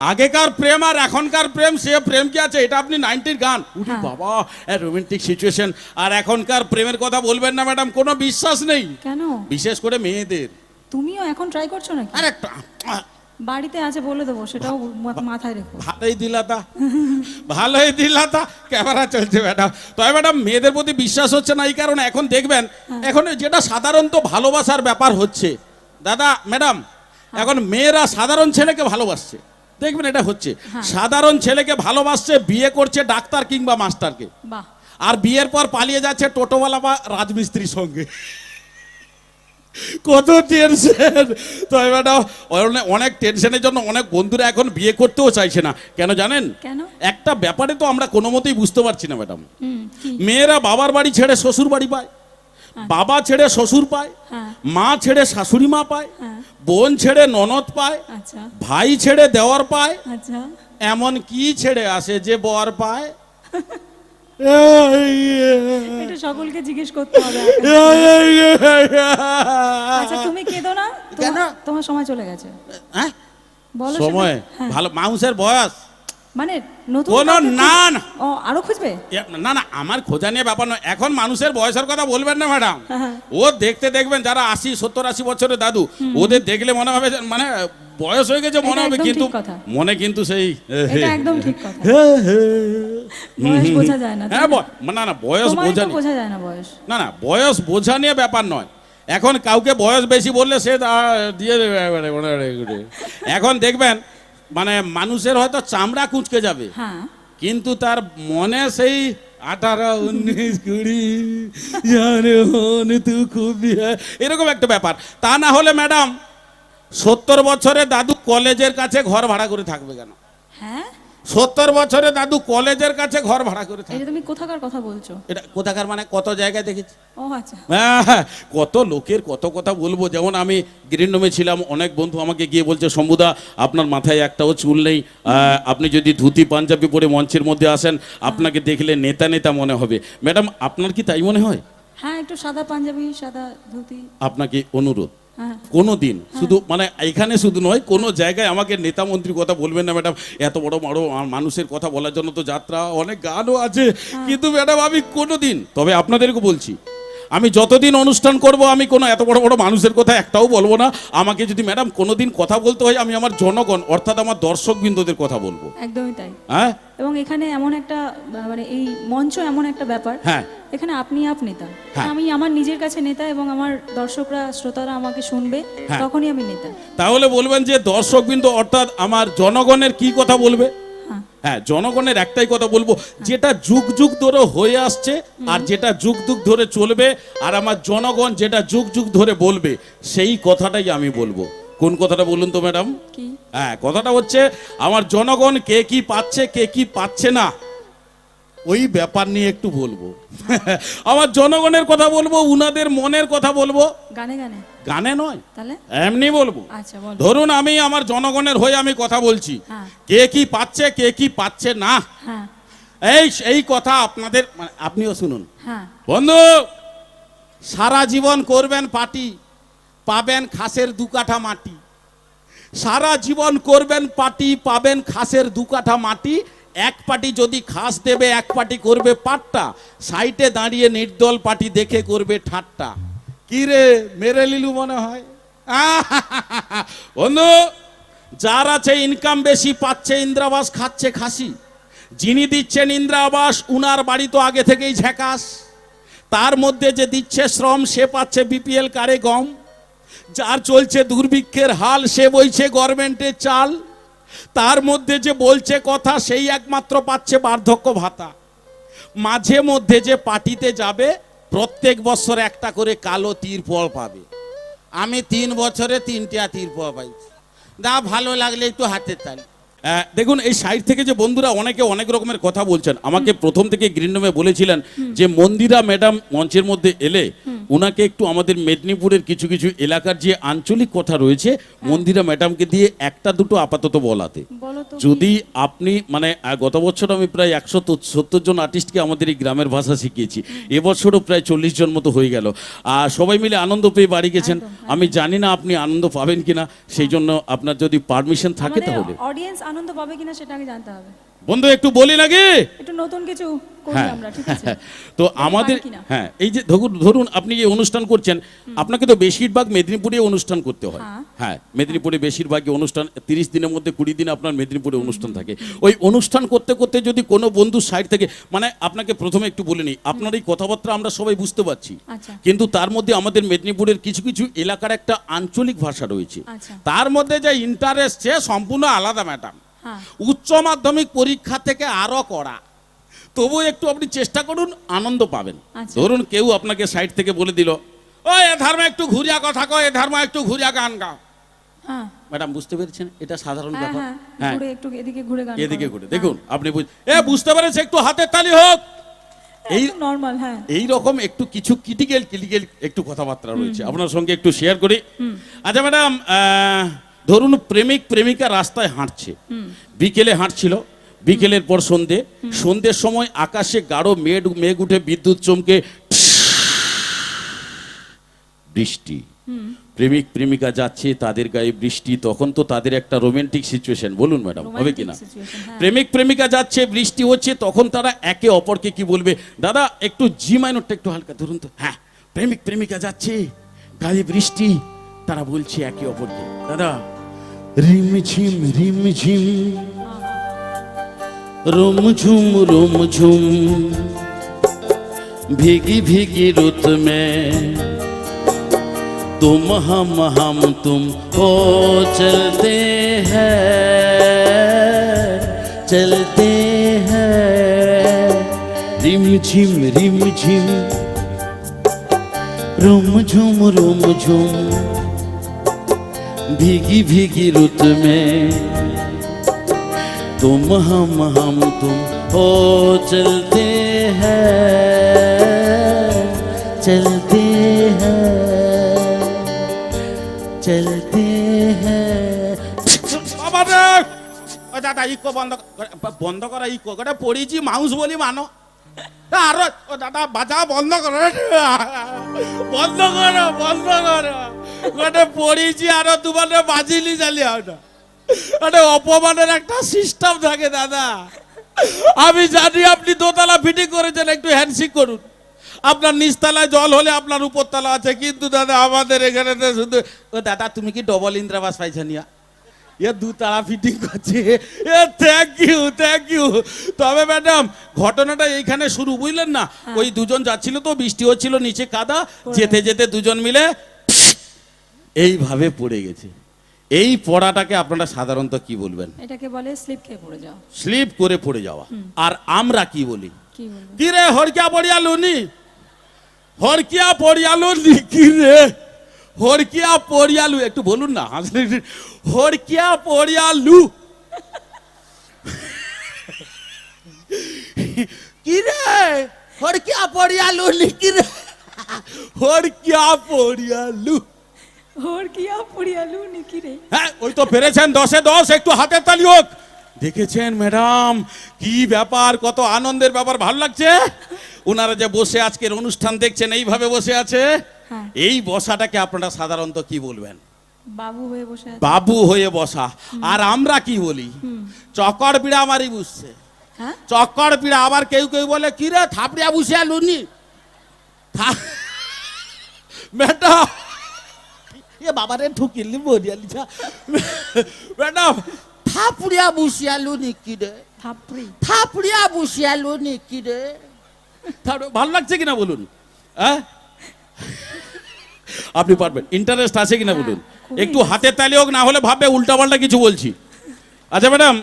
আগেকার প্রেম আর এখনকার প্রেম সে প্রেম কি আছে? এটা আপনি নাইনটির গান। হ্যাঁ। বাবা রোমান্টিক সিচুয়েশন আর এখনকার প্রেমের কথা বলবেন না ম্যাডাম কোনো বিশ্বাস নেই। কেন? বিশেষ করে মেয়েদের। তুমিও এখন ট্রাই করছ নাকি? আরে বাড়িতে আছে বলে দেবো সেটাও মাথায় রেখো। ভালোই দিলাতা ভালোই দিলাতা ক্যামেরা চলছে ম্যাডাম তবে ম্যাডাম মেয়েদের প্রতি বিশ্বাস হচ্ছে না এই কারণে এখন দেখবেন এখন যেটা সাধারণত ভালোবাসার ব্যাপার হচ্ছে। দাদা ম্যাডাম এখন মেয়েরা সাধারণ ছেলেকে ভালোবাসছে। দেখবেন এটা হচ্ছে। সাধারণ ছেলেকে ভালোবাসছে বিয়ে করছে ডাক্তার কিংবা মাস্টারকে। আর বিয়ের পর পালিয়ে যাচ্ছে টোটোওয়ালা বা রাজমিস্ত্রির সঙ্গে। কত টেনশন তো ম্যাডাম অনেক- অনেক টেনশনের জন্য অনেক বন্ধুরা এখন বিয়ে করতেও চাইছে না। কেন জানেন? একটা ব্যাপারে তো আমরা কোনো মতেই বুঝতে পারছি না ম্যাডাম মেয়েরা বাবার বাড়ি ছেড়ে শ্বশুর বাড়ি পায়। বাবা ছেড়ে শ্বশুর পায় হ্যাঁ। মা ছেড়ে শাশুড়ি মা পায় হ্যাঁ। বোন ছেড়ে ননদ পায় আচ্ছা। ভাই ছেড়ে দেওয়ার পায় আচ্ছা। এমন কি ছেড়ে আসে যে বর পায়? এটা সকলকে জিজ্ঞেস করতে হবে আচ্ছা তুমি কেঁদো না? তোমার- সময় চলে গেছে। হ্যাঁ? সময়? হ্যাঁ। ভালো মাউসের বয়স? মানে নতুন কোনো না না। ও আরও খুঁজবে? না না আমার খোঁজা নিয়ে ব্যাপার নয়। এখন মানুষের বয়সের কথা বলবেন না ম্যাডাম। হ্যাঁ। ও দেখতে দেখবেন যারা আশি সত্তর আশি বছরের দাদু ওদের দেখলে মনে হবে মানে বয়স হয়ে গেছে মনে হবে কিন্তু মনে কিন্তু সেই একদম ঠিক কথা। বয়স বোঝা যায় না হ্যাঁ না? না বয়স বোঝা নিয়ে- বোঝা যায় না বয়স। না না বয়স বোঝা নিয়ে ব্যাপার নয়। এখন কাউকে বয়স বেশি বললে সে দিয়ে। এখন দেখবেন মানে মানুষের হয়তো চামড়া কুঁচকে যাবে। হ্যাঁ। কিন্তু তার মনে সেই আঠারো উনিশ কুড়ি তু খুব এরকম একটা ব্যাপার। তা না হলে ম্যাডাম সত্তর বছরে দাদু কলেজের কাছে ঘর ভাড়া করে থাকবে কেন? হ্যাঁ? সত্তর বছরে দাদু কলেজের কাছে ঘর ভাড়া করে থাকবে এটা তুমি কোথাকার কথা বলছো? এটা কোথাকার মানে কত জায়গায় দেখেছি? ও আচ্ছা। হ্যাঁ হ্যাঁ, কত লোকের কত কথা বলব। যেমন আমি গ্রিন রুমে ছিলাম অনেক বন্ধু আমাকে গিয়ে বলছে শম্ভুদা আপনার মাথায় একটাও চুল নেই। আপনি যদি ধুতি পাঞ্জাবি পরে মঞ্চের মধ্যে আসেন আপনাকে দেখলে নেতা নেতা মনে হবে। ম্যাডাম আপনার কি তাই মনে হয়? হ্যাঁ একটু সাদা পাঞ্জাবি সাদা ধুতি। আপনাকে অনুরোধ কোনো দিন। শুধু মানে এখানে শুধু নয় কোনো জায়গায় আমাকে নেতা মন্ত্রীর কথা বলবেন না ম্যাডাম। এত বড় বড় মানুষের কথা বলার জন্য তো যাত্রা অনেক গানও আছে। কিন্তু ম্যাডাম আমি কোনো দিন তবে আপনাদেরকে বলছি আমি যতদিন অনুষ্ঠান করব আমি কোনো এত বড় বড় মানুষের কথা একটাও বলব না। আমাকে যদি ম্যাডাম কোনো দিন কথা বলতে হয় আমি আমার জনগণ অর্থাৎ আমার দর্শকবৃন্দদের কথা বলব। একদমই তাই। হ্যাঁ? এবং এখানে এমন একটা মানে এই মঞ্চ এমন একটা ব্যাপার। হ্যাঁ। এখানে আপনি আপ নেতা। হ্যাঁ। আমি আমার নিজের কাছে নেতা এবং আমার দর্শকরা শ্রোতারা আমাকে শুনবে হ্যাঁ। তখনই আমি নেতা। তাহলে বলবেন যে দর্শকবৃন্দ অর্থাৎ আমার জনগণের কি কথা বলবে? হ্যাঁ জনগণের একটাই কথা বলব যেটা যুগ যুগ ধরে হয়ে আসছে আর যেটা যুগ যুগ ধরে চলবে আর আমার জনগণ যেটা যুগ যুগ ধরে বলবে সেই কথাটাই আমি বলব। কোন কথাটা বলুন তো ম্যাডাম? হ্যাঁ কথাটা হচ্ছে আমার জনগণ কে কি পাচ্ছে কে কি পাচ্ছে না ওই ব্যাপার নিয়ে একটু বলব। আমার জনগণের কথা বলব উনাদের মনের কথা বলব। গানে গানে? গানে নয় এমনি বলব। আচ্ছা ধরুন আমি আমার জনগণের হয়ে আমি কথা বলছি। হ্যাঁ। কে কি পাচ্ছে কে কি পাচ্ছে না? হ্যাঁ। এই এই কথা আপনাদের মানে আপনিও শুনুন। হ্যাঁ। বন্ধু সারা জীবন করবেন পার্টি পাবেন খাসের দু কাঠা মাটি। সারা জীবন করবেন পার্টি পাবেন খাসের দু কাঠা মাটি এক পার্টি যদি খাস দেবে, এক পার্টি করবে পাট্টা সাইটে দাঁড়িয়ে নির্দল পার্টি দেখে করবে ঠাট্টা। কি রে, মেরে লিলু মনে হয়? বন্ধু, যার আছে ইনকাম বেশি পাচ্ছে ইন্দ্রাবাস, খাচ্ছে খাসি। যিনি দিচ্ছেন ইন্দ্রাবাস, উনার বাড়ি তো আগে থেকেই ঝেকাস। তার মধ্যে যে দিচ্ছে শ্রম, সে পাচ্ছে বিপিএল কারে গম। যার চলছে দুর্ভিক্ষের হাল, সে বইছে গভর্নমেন্টের চাল। তার মধ্যে যে বলছে কথা, সেই একমাত্র পাচ্ছে বার্ধক্য ভাতা। মাঝে মধ্যে যে পার্টিতে যাবে, প্রত্যেক বছর একটা করে কালো তিরপল পাবে। আমি তিন বছরে তিনটা তীরপল পাইছি। দা, ভালো লাগলে একটু হাতে তালি। দেখুন এই সাইড থেকে যে বন্ধুরা অনেকে অনেক রকমের কথা বলছেন আমাকে প্রথম থেকে গ্রিন রুমে বলেছিলেন যে মন্দিরা ম্যাডাম মঞ্চের মধ্যে এলে ওনাকে একটু আমাদের মেদিনীপুরের কিছু কিছু এলাকার যে আঞ্চলিক কথা রয়েছে মন্দিরা ম্যাডামকে দিয়ে একটা দুটো আপাতত বলাতে। যদি আপনি মানে গত বছর আমি প্রায় একশো সত্তর জন আর্টিস্টকে আমাদের এই গ্রামের ভাষা শিখিয়েছি। এবছরও প্রায় চল্লিশ জন মতো হয়ে গেল। আর সবাই মিলে আনন্দ পেয়ে বাড়ি গেছেন। আমি জানি না আপনি আনন্দ পাবেন কিনা সেই জন্য আপনার যদি পারমিশন থাকে তাহলে। অডিয়েন্স আনন্দ পাবে কিনা সেটা আগে জানতে হবে। বন্ধু একটু বলি নাকি? একটু নতুন কিছু হ্যাঁ। আমরা তো আমাদের হ্যাঁ এই যে ধরুন ধরুন আপনি যে অনুষ্ঠান করছেন আপনাকে তো বেশিরভাগ মেদিনীপুরে অনুষ্ঠান করতে হয়। হ্যাঁ। হ্যাঁ মেদিনীপুরে বেশিরভাগই অনুষ্ঠান তিরিশ দিনের মধ্যে কুড়ি দিন আপনার মেদিনীপুরে অনুষ্ঠান থাকে। ওই অনুষ্ঠান করতে করতে যদি কোনো বন্ধু সাইড থেকে মানে আপনাকে প্রথমে একটু বলে নিই আপনার এই কথাবার্তা আমরা সবাই বুঝতে পারছি। আচ্ছা। কিন্তু তার মধ্যে আমাদের মেদিনীপুরের কিছু কিছু এলাকার একটা আঞ্চলিক ভাষা রয়েছে। আচ্ছা। তার মধ্যে যে ইন্টারেস্ট সে সম্পূর্ণ আলাদা ম্যাডাম হ্যাঁ উচ্চ মাধ্যমিক পরীক্ষা থেকে আরও করা তবু একটু আপনি চেষ্টা করুন আনন্দ পাবেন। আচ্ছা। ধরুন কেউ আপনাকে সাইড থেকে বলে দিল ও এ ধর্মে একটু ঘুরিয়া কথা কয় এ ধর্মে একটু ঘুরিয়া গান গাও। হ্যাঁ। ম্যাডাম বুঝতে পেরেছেন? এটা সাধারণ হ্যাঁ ব্যাপার। হ্যাঁ হ্যাঁ। একটু এদিকে ঘুরে গান এদিকে ঘুরে। হ্যাঁ। দেখুন আপনি বুঝ এ বুঝতে পেরেছে একটু হাতের তালি হোক। এই নর্মাল হ্যাঁ। এই রকম একটু কিছু ক্রিটিক্যাল ক্রিটিক্যাল একটু কথাবার্তা রয়েছে। আপনার সঙ্গে একটু শেয়ার করি। আচ্ছা ম্যাডাম আহ, ধরুন প্রেমিক প্রেমিকা রাস্তায় হাঁটছে। বিকেলে হাঁটছিল বিকেলের পর সন্ধে। সন্ধ্যের সময় আকাশে গাঢ় মেঘ মেঘ উঠে বিদ্যুৎ চমকে বৃষ্টি। প্রেমিক প্রেমিকা যাচ্ছে তাদের গায়ে বৃষ্টি। তখন তো তাদের একটা রোমান্টিক সিচুয়েশন বলুন ম্যাডাম হবে কিনা? হ্যাঁ। প্রেমিক প্রেমিকা যাচ্ছে বৃষ্টি হচ্ছে তখন তারা একে অপরকে কি বলবে? দাদা একটু জি মাইনরটা একটু হালকা ধরুন তো। হ্যাঁ প্রেমিক প্রেমিকা যাচ্ছে গায়ে বৃষ্টি। তারা বলছে একে অপরকে দাদা রিম ঝিম রিম ঝিম रोम झुम रोम झुम भीगी भीगी रुत में तुम हम हम तुम हो चलते हैं चलते हैं रिम झिम रिम झिम रोम झुम रोम झुम भीगी भीगी रुत में तुम हम हम तुम हो चलते हैं चलते हैं चलते हैं বাবা রে ও দাদা ইকো বন্ধ কর- বন্ধ করা ইকো করে পড়েছি মাউস বলি মানো আর ও দাদা বাজা বন্ধ করো বন্ধ করো বন্ধ করো গোটে পড়েছি আরও দুবারে বাজিলি জালি ওটা ওটা অপমানের একটা সিস্টেম থাকে দাদা। আমি জানি আপনি দোতলা ফিটিং করেছেন একটু হ্যান্ডশিক করুন। আপনার নিচতলায় জল হলে আপনার উপরতলা আছে কিন্তু দাদা আমাদের এখানে শুধু ও দাদা তুমি কি ডবল ইন্দ্রাবাস পাইছো নিয়া? এ দুতলা ফিটিং করছে। এ থ্যাংক ইউ থ্যাংক ইউ তবে ম্যাডাম ঘটনাটা এইখানে শুরু বুঝলেন না? ওই দুজন যাচ্ছিল তো বৃষ্টি হচ্ছিল নিচে কাদা। যেতে যেতে দুজন মিলে এইভাবে পড়ে গেছে। এই পড়াটাকে আপনারা সাধারণত কি বলবেন? এটাকে বলে স্লিপ খেয়ে পড়ে যাও। স্লিপ করে পড়ে যাওয়া। আর আমরা কি বলি? কি রে হরকিয়া পড়িয়ালু লুনি হরকিয়া পড়িয়ালু নি কি রে হরকিয়া পড়িয়ালু একটু বলুন না হাসলে হরকিয়া পড়িয়ালু। কি রে হরকিয়া পড়িয়ালু কি রে হরকিয়া পড়িয়ালু। ওর কি পড়িয়ালু নাকি রে হ্যাঁ ওই তো পেরেছেন দশে দশ একটু হাতের তালি হোক। দেখেছেন ম্যাডাম কি ব্যাপার কত আনন্দের ব্যাপার ভালো লাগছে? ওনারা যে বসে আজকের অনুষ্ঠান দেখছেন এইভাবে বসে আছে? হ্যাঁ। এই বসাটাকে আপনারা সাধারণত কি বলবেন? বাবু হয়ে বসে বাবু হয়ে বসা। আর আমরা কি বলি? চকর পিড়া মারি বুঝছে। হ্যাঁ? চক্কর পিড়া আবার কেউ কেউ বলে কি রে থাপড়িয়া বুঝে লুনি ম্যাডাম এ বাবারে ঠুকিলি বরিয়ালি যা ম্যাডাম। থাপড়িয়া বুঝিয়া লুনি কি রে। থাপড়ি। থাপড়িয়া বুঝিয়া লুনি কি রে ভালো লাগছে কিনা বলুন? হ্যাঁ? আপনি পারবেন। ইন্টারেস্ট আছে কিনা বলুন? খুবই একটু হাতের তালি হোক না হলে ভাববে উল্টাপাল্টা কিছু বলছি। আচ্ছা ম্যাডাম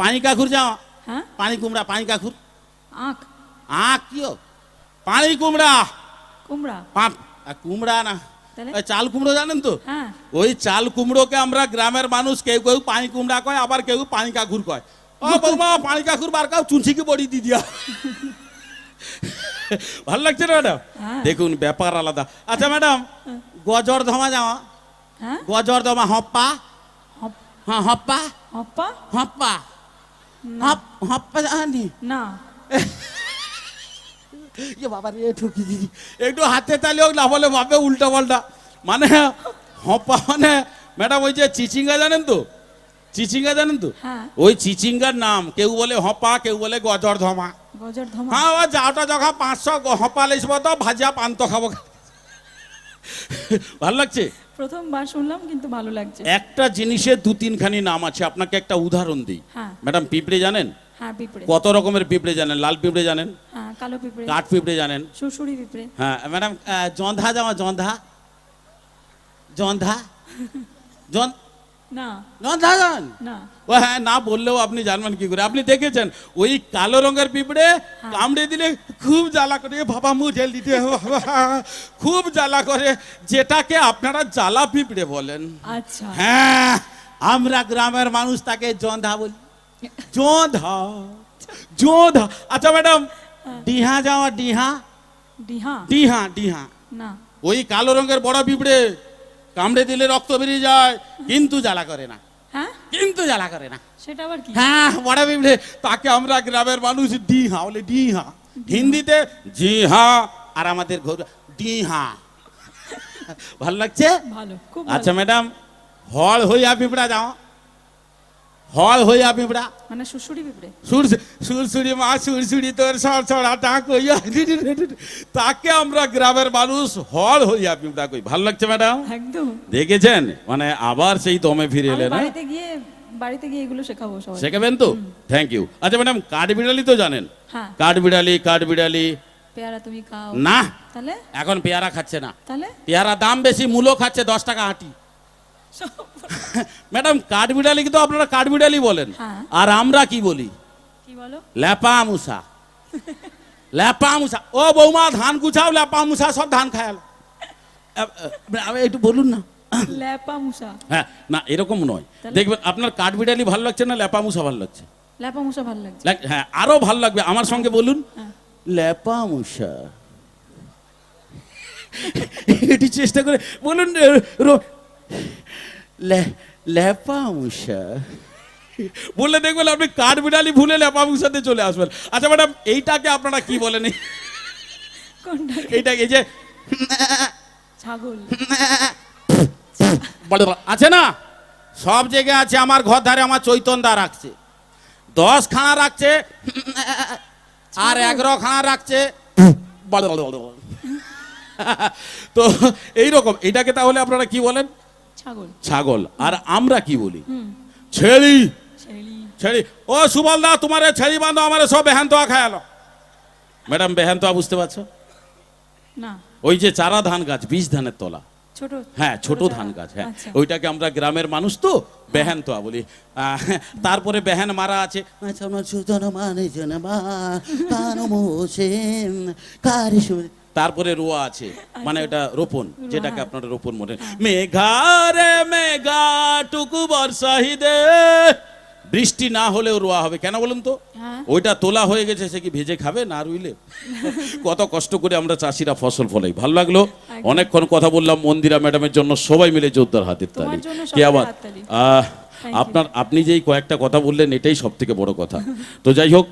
পানি কাকুর যাও হ্যাঁ? পানি কুমড়া পানি কাকুর আঁক আ কিও? পানি কুমড়া। কুমড়া? কুমড়া না। চাল কুমড়ো জানেন তো? হ্যাঁ। ওই চাল কুমড়োকে আমরা গ্রামের মানুষ কেউ কেউ পানি কুমড়া কয় আবার কেউ পানি কাকুর কয়। ও বৌমা পানি কাকুর বার কাউ চুনছিকে বড়ি দি দিয়া ভালো লাগছে না ম্যাডাম? হ্যাঁ। দেখুন ব্যাপার আলাদা। আচ্ছা ম্যাডাম গজর ধমা যাওয়া। হ্যাঁ? গজর ধমা হপ্পা? হপ- হ্যাঁ হপ্পা? হপ্পা? হপ্পা। হপ হপ্পা জানি। না। বাবা রে ঠকি একটু হাতে তালি হোক না বলে ভাবে উল্টা পাল্টা। মানে হপা মানে ম্যাডাম ওই যে চিচিঙ্গা জানেন তো? চিচিঙ্গা জানেন তো? হ্যাঁ। ওই চিচিঙ্গার নাম। কেউ বলে হপা কেউ বলে গজর ধমা। হ্যাঁ ও যাওটা যখন পাঁচশো হপা লেসব তো ভাজিয়া পান্ত খাব। ভালো লাগছে? প্রথমবার শুনলাম কিন্তু ভালো লাগছে। একটা জিনিসের দু তিনখানি নাম আছে। আপনাকে একটা উদাহরণ দিই। হ্যাঁ। ম্যাডাম পিঁপড়ে জানেন? হ্যাঁ পিঁপড়ে। কত রকমের পিঁপড়ে জানেন? লাল পিঁপড়ে জানেন? হ্যাঁ কালো পিঁপড়ে। কাঠ পিঁপড়ে জানেন? পিঁপড়ে। হ্যাঁ ম্যাডাম জন্ধা যাওয়া জন্ধা? জন্ধা? জন না। জন্ধা জান? না। ও হ্যাঁ না বললেও আপনি জানবেন কি করে। আপনি দেখেছেন ওই কালো রঙের পিঁপড়ে কামড়ে দিলে খুব জ্বালা করে বাবা মুঝে দিতে হবে খুব জ্বালা করে যেটাকে আপনারা জ্বালা পিঁপড়ে বলেন। আচ্ছা। হ্যাঁ আমরা গ্রামের মানুষ তাকে জন্ধা বলি। জোধা জোধা আচ্ছা ম্যাডাম ডিহা যাওয়া ডিহা ডিহা ডিহা ডিহা না ওই কালো রঙের বড় পিঁপড়ে কামড়ে দিলে রক্ত বেরিয়ে যায় কিন্তু জ্বালা করে না হ্যাঁ কিন্তু জ্বালা করে না সেটা আবার কি হ্যাঁ বড় পিঁপড়ে তাকে আমরা গ্রামের মানুষ ডিহা বলে ডিহা হিন্দিতে জি হ্যাঁ আর আমাদের ঘর ডিহা ভালো লাগছে ভালো খুব আচ্ছা ম্যাডাম হল হইয়া পিঁপড়া যাও হল হইয়া পিঁপড়া মানে পিঁপড়ে সুর মা তোর সর হইয়া। তাকে আমরা গ্রামের মানুষ হল হইয়া পিঁপড়া কই। ভালো লাগছে ম্যাডাম? একদম। দেখেছেন? মানে আবার সেই দমে ফিরে এলেন হ্যাঁ? বাড়িতে গিয়ে বাড়িতে গিয়ে এগুলো শেখাবো সবাই শেখাবেন তো? থ্যাংক ইউ আচ্ছা ম্যাডাম কাঠবিড়ালি তো জানেন? হ্যাঁ। কাঠবিড়ালি কাঠবিড়ালি। পেয়ারা তুমি খাও। না। তাহলে? এখন পেয়ারা খাচ্ছে না। তাহলে? পেয়ারা দাম বেশি মূলো খাচ্ছে দশ টাকা হাঁটি ম্যাডাম কাঠবিড়ালি কিন্তু আপনারা কাঠবিড়ালি বলেন। হ্যাঁ। আর আমরা কি বলি? কি বলো? ল্যাপা মুসা ল্যাপা মুসা ও বৌমা ধান গুছাও ল্যাপা মুসা সব ধান খায়াল একটু বলুন না। ল্যাপা মুসা হ্যাঁ না এরকম নয়। দেখবেন আপনার কাঠবিড়ালি ভালো লাগছে না ল্যাপা মুসা ভালো লাগছে? ল্যাপা মুসা ভালো লাগছে। হ্যাঁ আরও ভালো লাগবে। আমার সঙ্গে বলুন। হ্যাঁ। ল্যাপা মুসা এটি চেষ্টা করে বলুন এ, রো- ল্যা- ল্যাপা মুসা বললে দেখবেন আপনি কাঠবিড়ালি ভুলে ল্যাপা মুসাতে চলে আসবেন। আচ্ছা ম্যাডাম এইটাকে আপনারা কি বলেন? এই- কোনটা এইটা এই যে ছাগল। আছে না? সব জায়গায় আছে আমার ঘর ধারে আমার চৈতন দা রাখছে। দশ খানা রাখছে আর এগারো খানা রাখছে। তো এইরকম। এটাকে তাহলে আপনারা কি বলেন? ছাগল। ছাগল। আর আমরা কি বলি? ছেড়ি। ছেড়ি। ও সুবল দা তোমার ছেড়ি বাঁধো আমার সব বেহান তোয়া খায়ালো ম্যাডাম বেহান তোয়া বুঝতে পারছ? না। ওই যে চারা ধান গাছ বীজ ধানের তলা। হ্যাঁ ছোট ধান গাছ হ্যাঁ। আচ্ছা। ওইটাকে আমরা গ্রামের মানুষ তো বেহান তো বলি। তারপরে বেহান মারা আছে। আচ্ছা, সুজন মানে জন মা, কান মোছেন, কারি তারপরে রোয়া আছে। মানে এটা রোপণ যেটাকে হ্যাঁ। আপনারা রোপণ মনে মেঘারে মেঘা টুকু বর্ষাহি দে বৃষ্টি না হলেও রোয়া হবে। কেন বলুন তো? হ্যাঁ। ওইটা তোলা হয়ে গেছে সে কি ভেজে খাবে না রুইলে? কত কষ্ট করে আমরা চাষিরা ফসল ফলাই। ভালো লাগল। অনেকক্ষণ কথা বললাম মন্দিরা ম্যাডামের জন্য। সবাই মিলে জোরদার হাতের তালি। কে আবার? আহ, আপনার আপনি যেই কয়েকটা কথা বললেন এটাই সব থেকে বড় কথা। তো যাই হোক